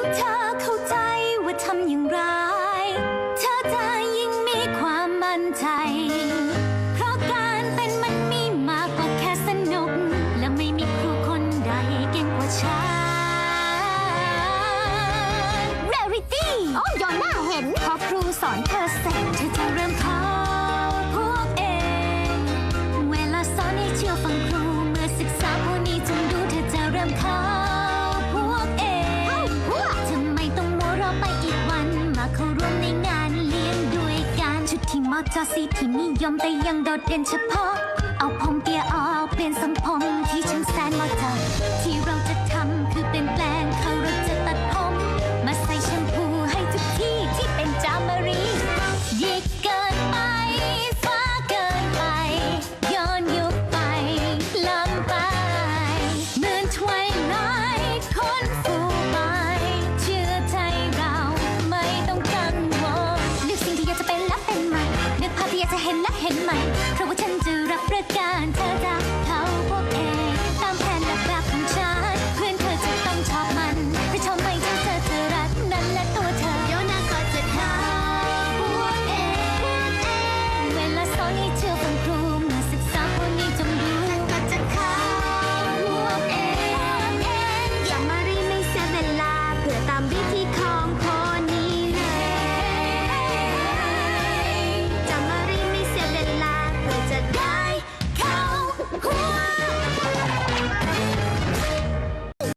ยิ่งเธอเข้าใจว่าทำอย่างไร เธอจะยิ่งมีความมั่นใจ เพราะการเป็นมันมีมากกว่าแค่สนุก และไม่มีครูคนใดเก่งกว่าฉัน Rarity โอ้ยอนหน้าเห็น พอครูสอนเธอเสร็จเธอจะเริ่มเข้าพวกเอง เวลาสอนให้เชื่อฟังครูเมื่อศึกษาพวกนี้จงดูเธอจะเริ่มเข้า มาเข้าร่วมในงานเลี้ยงด้วยกันชุดที่มอจอสีที่นิยมแต่ยังโดดเด่นเฉพาะ